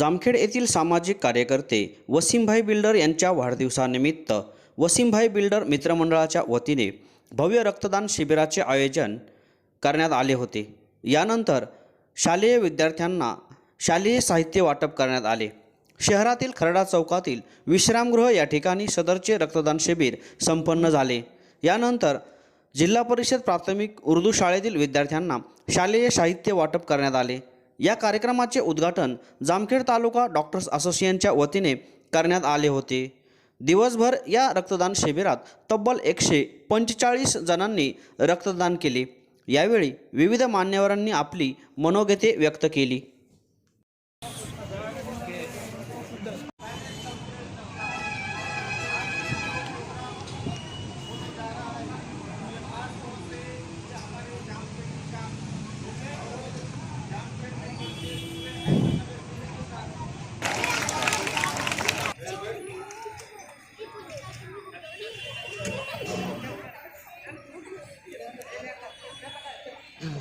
जामखेड येथील सामाजिक कार्यकर्ते वसीमभाई बिल्डर यांच्या वाढदिवसानिमित्त वसीमभाई बिल्डर मित्रमंडळाच्या वतीने भव्य रक्तदान शिबिराचे आयोजन करण्यात आले होते. यानंतर शालेय विद्यार्थ्यांना शालेय साहित्य वाटप करण्यात आले. शहरातील खरडा चौकातील विश्रामगृह या ठिकाणी सदरचे रक्तदान शिबिर संपन्न झाले. यानंतर जिल्हा परिषद प्राथमिक उर्दू शाळेतील विद्यार्थ्यांना शालेय साहित्य वाटप करण्यात आले. या कार्यक्रमाचे उद्घाटन जामखेड तालुका डॉक्टर्स असोसिएशनच्या वतीने करण्यात आले होते. दिवसभर या रक्तदान शिबिरात तब्बल एकशे पंचेचाळीस जणांनी रक्तदान केले. यावेळी विविध मान्यवरांनी आपली मनोगते व्यक्त केली.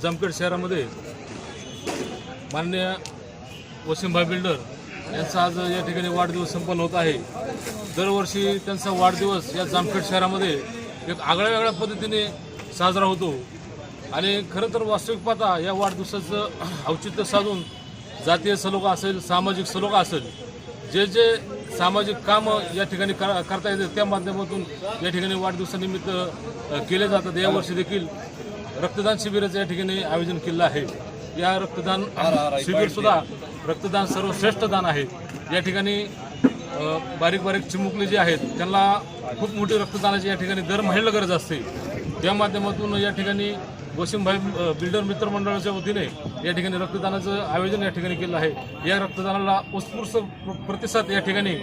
जामखेड शहरामध्ये माननीय वसीमभाई बिल्डर यांचा आज या ठिकाणी वाढदिवस संपन्न होत आहे. दरवर्षी त्यांचा वाढदिवस या जामखेड शहरामध्ये एक आगळ्या वेगळ्या पद्धतीने साजरा होतो. आणि खरं तर वास्तविक पाहता या वाढदिवसाचं औचित्य साधून जातीय सलोखा असेल सामाजिक सलोखा असेल जे जे सामाजिक कामं या ठिकाणी कर करता येते त्या माध्यमातून या ठिकाणी वाढदिवसानिमित्त केले जातात. यावर्षी देखील रक्तदान शिबिराचं या ठिकाणी आयोजन केलं आहे. या रक्तदान शिबिर सुद्धा रक्तदान सर्वश्रेष्ठ दान आहे. या ठिकाणी बारीक बारीक चिमुकले जे आहेत त्यांना खूप मोठी रक्तदानाची या ठिकाणी दर महिन्याला गरज असते. त्या माध्यमातून या ठिकाणी वसीमभाई बिल्डर मित्र मंडळाच्या वतीने या ठिकाणी रक्तदानाचं आयोजन या ठिकाणी केलं आहे. या रक्तदानाला उत्स्फूर्त प्रतिसाद या ठिकाणी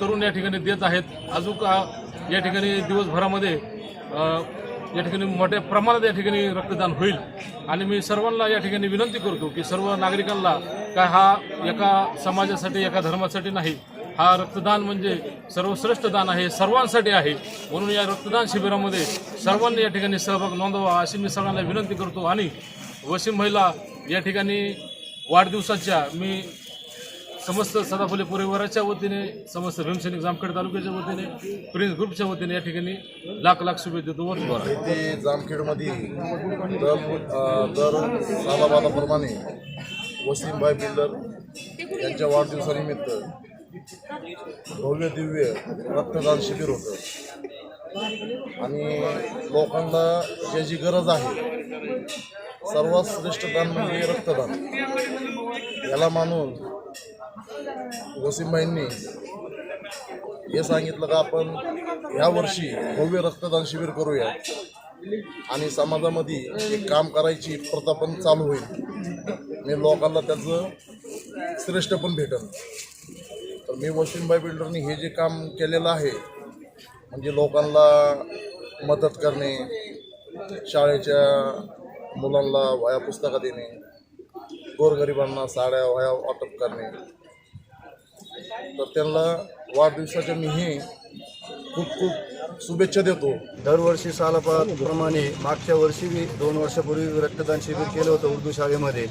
तरुण या ठिकाणी देत आहेत. अजून या ठिकाणी दिवसभरामध्ये या ठिकाणी मोठ्या प्रमाणात या ठिकाणी रक्तदान होईल. आणि मी सर्वांना या ठिकाणी विनंती करतो की सर्व नागरिकांना काय हा एका समाजासाठी एका धर्मासाठी नाही हा रक्तदान म्हणजे सर्वश्रेष्ठ दान आहे सर्वांसाठी आहे. म्हणून या रक्तदान शिबिरामध्ये सर्वांनी या ठिकाणी सहभाग नोंदवा अशी मी सर्वांना विनंती करतो. आणि वसीम महिला या ठिकाणी वाढदिवसाच्या मी समस्त सदाफुले परिवाराच्या वतीने समस्त भीमसैनिक जामखेड तालुक्याच्या वतीने प्रिन्स ग्रुपच्या वतीने या ठिकाणी लाख लाख शुभेच्छा देतो. वर्षभर येथे जामखेडमध्ये दर दर सालाबादाप्रमाणे वसीमभाई बिल्डर यांच्या वाढदिवसानिमित्त भव्य दिव्य रक्तदान शिबिर होतं. आणि लोकांना ज्याची गरज आहे सर्वात श्रेष्ठ दान म्हणजे रक्तदान. याला मानून वसीमभाईंनी हे सांगितलं का आपण ह्या वर्षी भव्य रक्तदान शिबिर करूया आणि समाजामध्ये एक काम करायची प्रथा पण चालू होईल. आणि लोकांना त्याचं श्रेष्ठ पण भेटल. तर मी वशिमबाई बिल्डरनी हे जे काम केलेलं आहे म्हणजे लोकांना मदत करणे शाळेच्या मुलांना वया पुस्तकं देणे गोरगरिबांना साड्या वया वाटप करणे तर त्यांना वाढदिवसाच्या मी हे खूप खूप शुभेच्छा देतो. दरवर्षी सालाप्रमाणे मागच्या वर्षी मी दोन वर्षापूर्वी रक्तदान शिबिर केलं होतं उर्दू शाळेमध्ये.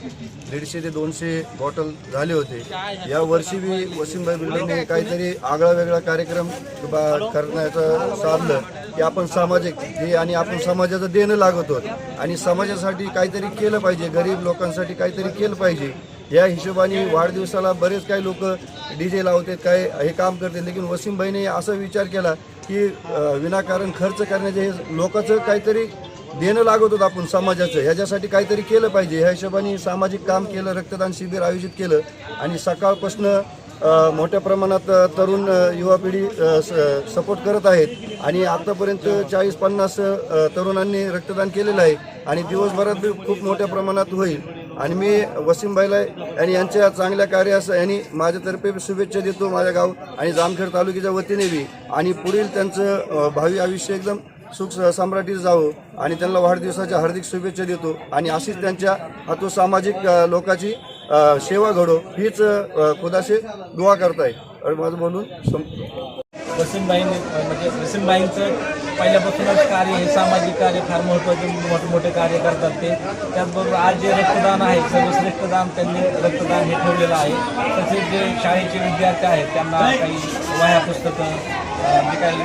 दीडशे ते दोनशे बॉटल झाले होते. या वर्षी मी वसीमभाई बिर्डेने काहीतरी आगळा वेगळा कार्यक्रम बा- करण्याचं साधलं. की आपण सामाजिक हे आणि आपण समाजाचं देणं लागत आहोत आणि समाजासाठी काहीतरी केलं पाहिजे. गरीब लोकांसाठी काहीतरी केलं पाहिजे. या हिशोबाने वाढदिवसाला बरेच काही लोक डी जे लावतात काय हे काम करतात. लेकिन वसीमभाईने असा विचार केला की विनाकारण खर्च करण्याचे हे लोकांचं काहीतरी देणं लागत होतं आपण समाजाचं. ह्याच्यासाठी काहीतरी केलं पाहिजे. ह्या हिशोबाने सामाजिक काम केलं रक्तदान शिबिर आयोजित केलं आणि सकाळपासून मोठ्या प्रमाणात तरुण युवा पिढी स- सपोर्ट करत आहेत. आणि आतापर्यंत चाळीस पन्नास तरुणांनी रक्तदान केलेलं आहे आणि दिवसभरात बी खूप मोठ्या प्रमाणात होईल. आणि मी वसीमभाईला आणि यांच्या चांगल्या कार्यास यांनी माझ्यातर्फे शुभेच्छा देतो माझ्या गाव आणि जामखेड तालुक्याच्या वतीने बी. आणि पुढील त्यांचं भावी आयुष्य एकदम सुख सम्राटीत जावं आणि त्यांना वाढदिवसाच्या हार्दिक शुभेच्छा देतो. आणि अशीच त्यांच्या हातो सामाजिक लोकाची लोकांची सेवा घडो हीच खुदाशी दुआ करताय. माझं बोलून संपतो. वसीमबाईंनी म्हणजे वसीमबाईंचं पहिल्यापासूनच कार्य हे सामाजिक कार्य फार महत्त्वाचे मोठमोठे कार्य करतात ते. त्याचबरोबर आज जे रक्तदान आहे सर्वश्रेष्ठ दान त्यांनी रक्तदान हे ठेवलेलं आहे. तसेच जे शाळेचे विद्यार्थी आहेत त्यांना काही वह्या पुस्तकं जे काही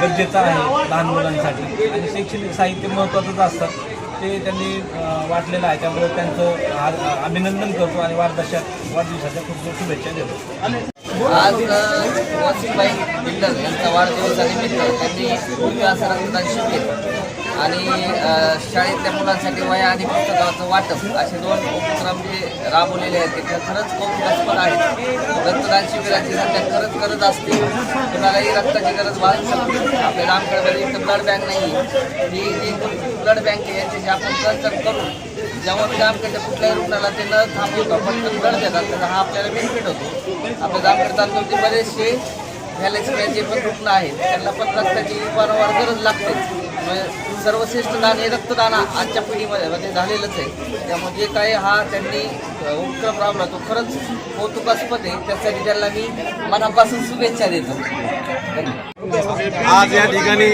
गरजेचं आहे लहान मुलांसाठी. आणि शैक्षणिक साहित्य महत्त्वाचंच असतं. ते त्यांनी वाटलेलं आहे. त्यामुळे त्यांचं अभिनंदन करतो आणि वाढदशात वाढदिवसाच्या खूप खूप शुभेच्छा देतो. आज वसीमबाई बिल्डर यांचा वाढदिवसानिमित्त त्यांनी भव्य रक्तदान शिबिर आणि शाळेतल्या मुलांसाठी वया आणि पुस्तकाचं वाटप असे दोन उपक्रम जे राबवलेले आहेत ते खरंच कौतुकास्पद आहेत रक्तदान शिबिराची सध्या खरंच गरज असते. कुणालाही रक्ताची गरज भासू शकते. आपल्या रामखेडमध्ये इथं ब्लड बँक नाही आहे ही जी ब्लड बँक आहे याच्याशी आपण चर्चा करून जेव्हा मी जामखेडच्या कुठल्याही रुग्णाला ते न थांबवतो पटकन ब्लड देतात त्याचा हा आपल्याला बेनिफिट होतो. आपल्या जामखेड तालुक्यामध्ये म्हणजे बरेचसे थॅलेसेमियाचे पण रुग्ण आहेत त्यांना पण रक्ताची वारंवार गरज लागते. म्हणजे सर्वश्रेष्ठ दान हे रक्तदान आजच्या पिढीमध्ये म्हणजे झालेलंच आहे. त्यामुळे जे काय हा त्यांनी उपक्रम राबला तो खरंच कौतुकास्पद आहे. त्यासाठी त्यांना मी मनापासून शुभेच्छा देतो. आज या ठिकाणी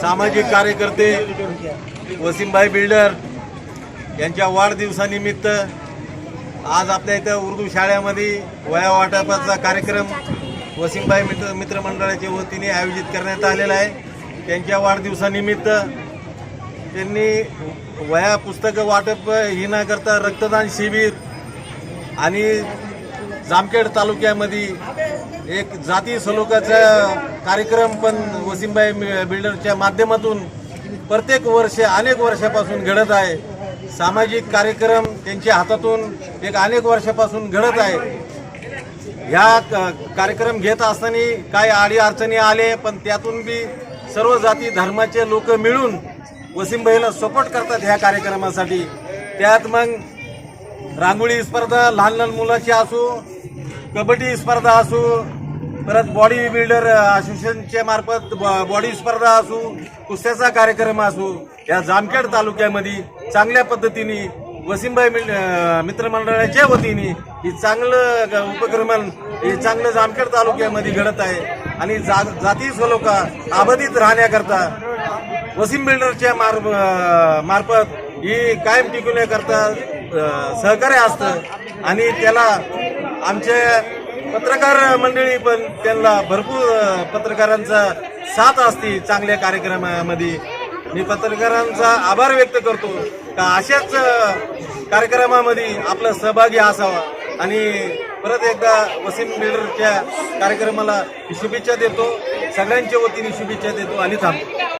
सामाजिक कार्यकर्ते वसीमभाई बिल्डर यांच्या वाढदिवसानिमित्त आज आपल्या इथं उर्दू शाळेमध्ये वया वाटपाचा कार्यक्रम वसीमभाई मित्र मित्रमंडळाच्या वतीने आयोजित करण्यात आलेला आहे. त्यांच्या वाढदिवसानिमित्त त्यांनी वया पुस्तकं वाटप ही न करता रक्तदान शिबिर आणि जामखेड तालुक्यामध्ये एक जाती सलोकाचा कार्यक्रम पण वसीमबाई बिल्डरच्या माध्यमातून प्रत्येक वर्ष अनेक वर्षापासून घडत आहे. सामाजिक कार्यक्रम त्यांच्या हातातून एक अनेक वर्षापासून घडत आहे. ह्या कार्यक्रम घेत असताना काही आडी अडचणी आले पण त्यातून बी सर्व जाती धर्माचे लोक मिळून वसीमबाईला सपोर्ट करतात ह्या कार्यक्रमासाठी. त्यात मग रांगोळी स्पर्धा लहान लहान मुलाची असो कबड्डी स्पर्धा असो परत बॉडी बिल्डर असोसिएशनच्या मार्फत ब- बॉडी स्पर्धा असो कुस्त्याचा कार्यक्रम असो या जामखेड तालुक्यामध्ये चांगल्या पद्धतीने वसिमबाई मित्रमंडळाच्या वतीने ही चांगलं ग- उपक्रमण हे चांगलं जामखेड तालुक्यामध्ये घडत आहे. आणि जा जाती स्वलोका अबाधित राहण्याकरता वसीम बिल्डरच्या मार मार्फत ही कायम टिकवण्याकरता सहकार्य असतं. आणि त्याला आमचे पत्रकार मंडळी पण त्यांना भरपूर पत्रकारांचा साथ असते चांगल्या कार्यक्रमामध्ये. मी पत्रकारांचा आभार व्यक्त करतो का अशाच कार्यक्रमामध्ये आपला सहभागी असावा आणि परत एकदा वसीम बिल्डरच्या कार्यक्रमाला शुभेच्छा देतो. सगळ्यांच्या वतीने शुभेच्छा देतो आणि थांबतो.